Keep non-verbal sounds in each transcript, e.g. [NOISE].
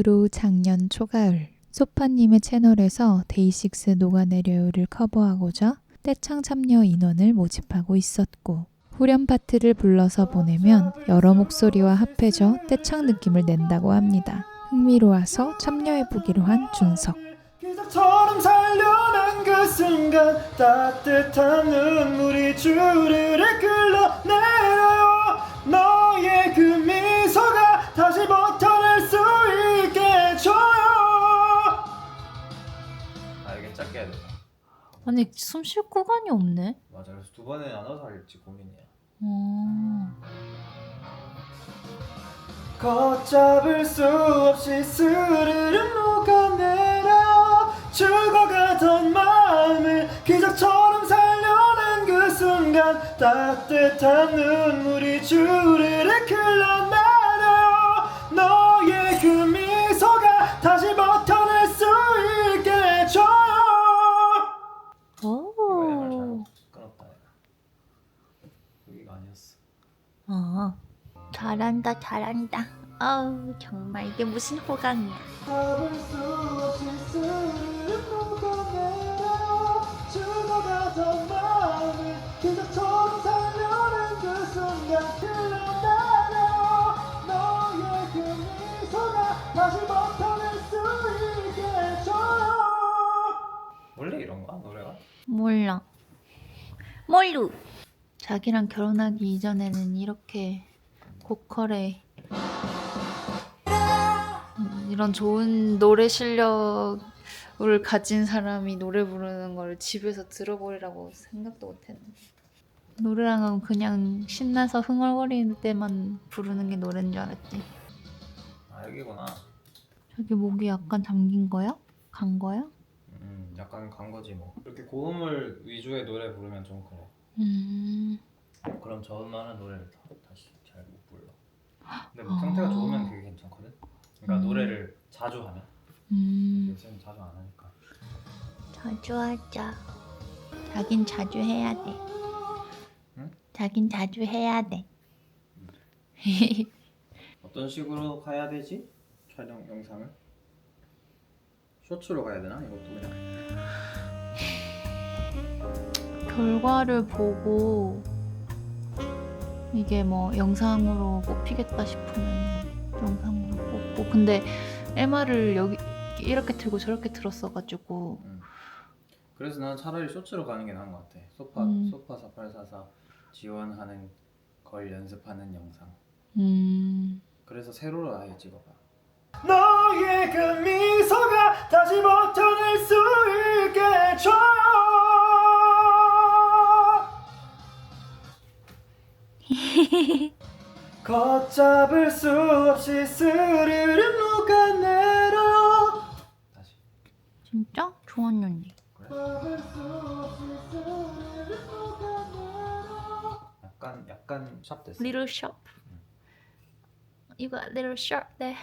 가을오 작년 초가을 소파님의 채널에서 데이식스 녹아내려요를 커버하고자 떼창 참여 인원을 모집하고 있었고 후렴 파트를 불러서 보내면 여러 목소리와 합해져 떼창 느낌을 낸다고 합니다. 흥미로워서 참여해보기로 한 준석. 기적처럼 살려낸 그 순간 따뜻한 눈물이 주르르 흘 아니 숨 쉴 구간이 없네. 맞아 그래서 두 번에 나눠서 할지 고민이야 어. 걷잡을 수 없이 스르르 녹아내려 죽어가던 마음을 기적처럼 살려낸 그 순간 따뜻한 눈물이 주르르 흘러내 잘한다 잘한다. 아우 정말 이게 무슨 호강이야. 원래 이런가 노래가? 몰라. 몰루. 자기랑 결혼하기 이전에는 이렇게 보컬에 음, 이런 좋은 노래 실력을 가진 사람이 노래 부르는 걸 집에서 들어보리라고 생각도 못했는데 노래랑은 그냥 신나서 흥얼거리는 때만 부르는 게 노래인 줄 알았지. 아 여기구나 자기 목이 약간 잠긴 거야? 간 거야? 음 약간 간 거지 뭐 이렇게 고음을 위주의 노래 부르면 좀 그래 음. 그럼 저음만한 노래를 다. 근데 목 상태가 좋으면 되게 괜찮거든. 그러니까 음. 노래를 자주 하면. 음. 요새는 자주 안 하니까. 자주 하자. 자긴 자주 해야 돼. 응? 자긴 자주 해야 돼. [LAUGHS] 어떤 식으로 가야 되지? 촬영 영상을? 쇼츠로 가야 되나? 이것도 그냥. 결과를 보고 이게 뭐 영상으로 뽑히겠다 싶으면 영상으로 뽑고 근데 MR을 여기 이렇게 틀고 저렇게 들었어가지고 음. 그래서 난 차라리 쇼츠로 가는 게 나은 것 같아. 소파 음. 소파 4844 지원하는 걸 연습하는 영상. 음 그래서 세로로 아예 찍어봐. 너의 그 미소가 다시 버텨낼 수 있게 해줘. [LAUGHS] 걷잡을 수 없이 스르르 녹아 내려. 다시. 진짜 좋았는데 그래? 약간 약간 샵 됐어. Little shop You got little shop there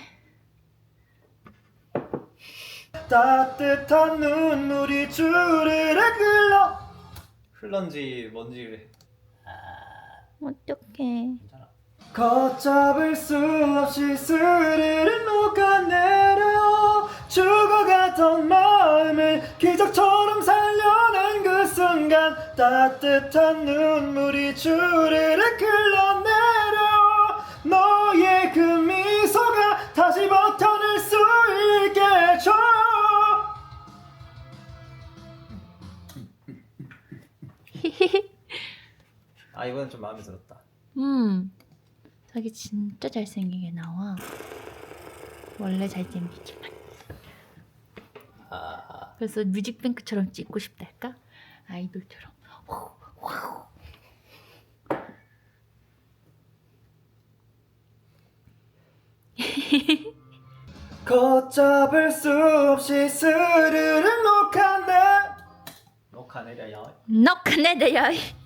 따뜻한 눈물이 주르르 흘러 흘런지 뭔지 어떡해. 걷잡을 수 없이 스르르 녹아내려 죽어가던 마음을 기적처럼 살려낸 그 순간 따뜻한 눈물이 주르르 흘러내려 너의 그 아 이번엔 좀 마음에 들었다. 음 자기 진짜 잘생기게 나와. 원래 잘생기지만. 아. 그래서 뮤직뱅크처럼 찍고 싶달까? 아이돌처럼. [LAUGHS] 걷잡을 수 없이 스르르 녹아내 녹아내려요. 녹아내려요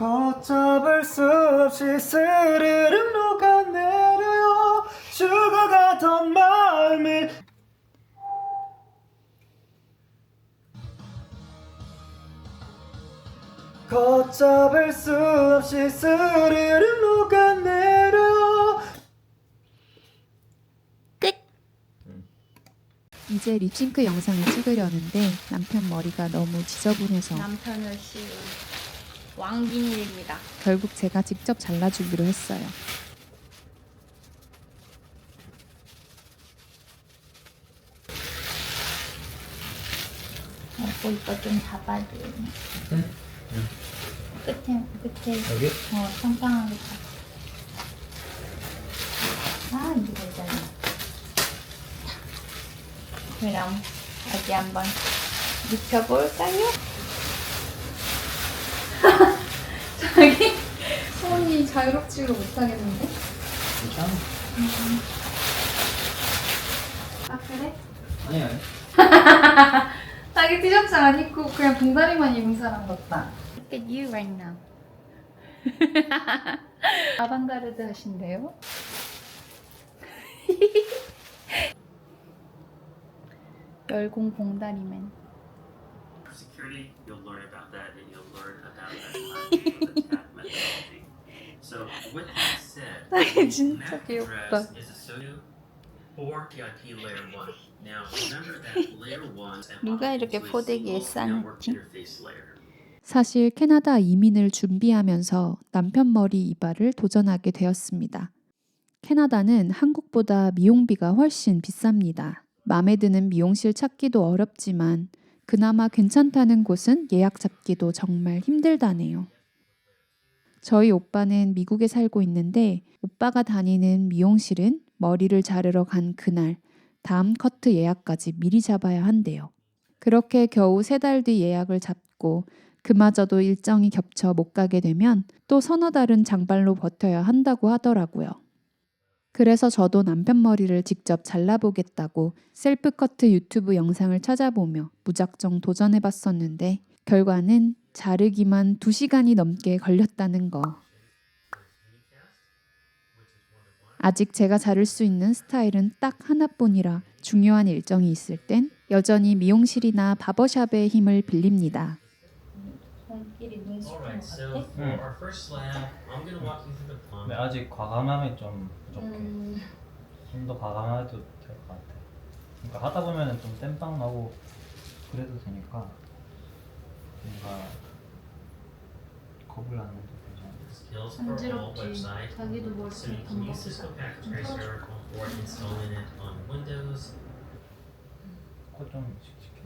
걷잡을 수 없이 스르르 녹아내려요. 죽어가던 마음을. 걷잡을 수 없이 스르르 녹아내려 끝. 음. 이제 립싱크 영상을 찍으려는데 남편 머리가 너무 지저분해서. 남편을 씌운 왕비닐입니다. 결국 제가 직접 잘라주기로 했어요. 먹고 이거 좀 잡아줘. 끝에 끝에 여기? 어 평평하게 잡아. 아 이게 되잖아. 그럼 여기 한번 눕혀볼까요? 자기 손이 [LAUGHS] 자유롭지를 못하겠는데? 괜찮아 아 그래? 아니 아니 [LAUGHS] 자기 티셔츠 안 입고 그냥 봉다리만 입은 사람 같다. Look at you right now. [LAUGHS] 아방가르드 하신대요? 열공 봉다리맨. security, you'll learn about that and you'll learn about that kind of attack methodology. So with that [LAUGHS] 진짜 MAC 귀엽다. address is associated or PIP layer 1. Now remember that [LAUGHS] layer 1 is 누가 이렇게 포대기에 layer. 사실 캐나다 이민을 준비하면서 남편 머리 이발을 도전하게 되었습니다. 캐나다는 한국보다 미용비가 훨씬 비쌉니다. 마음에 드는 미용실 찾기도 어렵지만 그나마 괜찮다는 곳은 예약 잡기도 정말 힘들다네요. 저희 오빠는 미국에 살고 있는데 오빠가 다니는 미용실은 머리를 자르러 간 그날 다음 커트 예약까지 미리 잡아야 한대요. 그렇게 겨우 세 달 뒤 예약을 잡고 그마저도 일정이 겹쳐 못 가게 되면 또 서너 달은 장발로 버텨야 한다고 하더라고요. 그래서 저도 남편 머리를 직접 잘라보겠다고 셀프 커트 유튜브 영상을 찾아보며 무작정 도전해봤었는데 결과는 자르기만 2시간이 넘게 걸렸다는 거. 아직 제가 자를 수 있는 스타일은 딱 하나뿐이라 중요한 일정이 있을 땐 여전히 미용실이나 바버샵의 힘을 빌립니다. Alright, so our first I'm walk you through the. 근데 아직 과감함이 좀 부족해 음, 좀더 과감해도 될 것 같아 그러니까 하다 보면은 좀 땜빵 나고 그래도 되니까 뭔가 겁을 안 내도 괜찮아 Skills for all 간지럽지. website. 자기도 on Windows. 코좀 씩씩해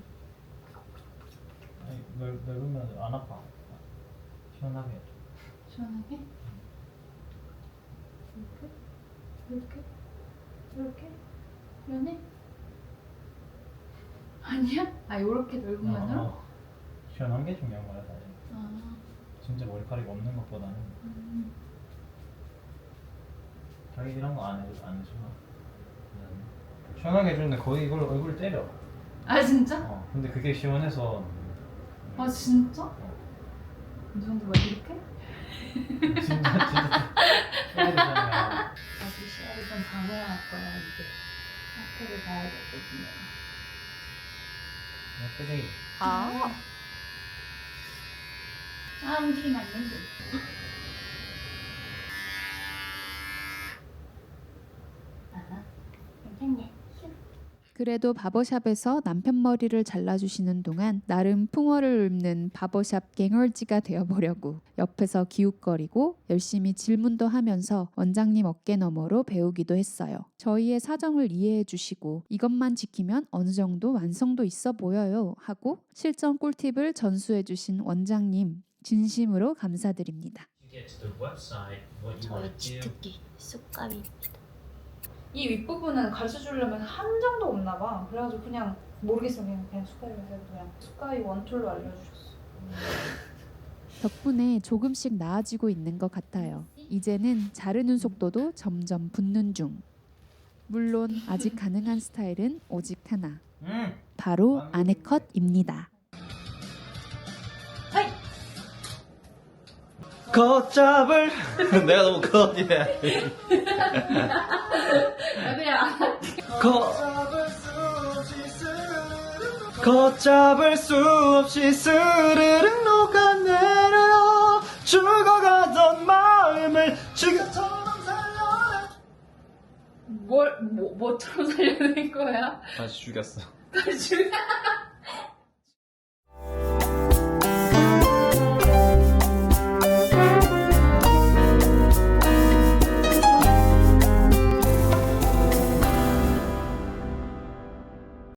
아니 넓, 넓으면 안 아파 시원하게 시원하게? 이렇게? 이렇게? 이렇게? 연해? 아니야? 아 요렇게 넓으면으로? 어, 어. 시원한 게 중요한 거야 사실 아, 진짜 머리카락이 없는 것보다는 음. 자기 이런 거 안 해줘 안 해줘 시원하게 해주는데 거의 이걸 얼굴 때려 아 진짜? 어 근데 그게 시원해서 아 진짜? 이 정도 막 이렇게? 진짜 진짜 때리잖아 다시 시야를 좀 방어할 거야 이게 학교를 가야 되거든요 때리 아. 된대. 아, 괜찮네. 그래도 바버샵에서 남편 머리를 잘라주시는 동안 나름 풍어를 읊는 바버샵 갱얼지가 되어보려고 옆에서 기웃거리고 열심히 질문도 하면서 원장님 어깨 너머로 배우기도 했어요. 저희의 사정을 이해해 주시고 이것만 지키면 어느 정도 완성도 있어 보여요 하고 실전 꿀팁을 전수해 주신 원장님 진심으로 감사드립니다. To do 쑥가비입니다. 이 윗부분은 가르쳐 주려면 한정도 없나 봐. 그래가지고 그냥 모르겠어 그냥 그냥 숟가락을 해서 그냥 숟가락이 원툴로 알려주셨어. 덕분에 조금씩 나아지고 있는 것 같아요. 이제는 자르는 속도도 점점 붙는 중. 물론 아직 가능한 스타일은 오직 하나. 응 바로 아내 컷입니다. 걷잡을 [LAUGHS] 내가 너무 걷이네 여보야. 걷잡을 수 없이 스르륵 녹아내려 죽어가던 마음을 지금처럼 살려내 뭘 뭐, 뭐처럼 살려낸 거야? 다시 죽였어. 다시 [LAUGHS]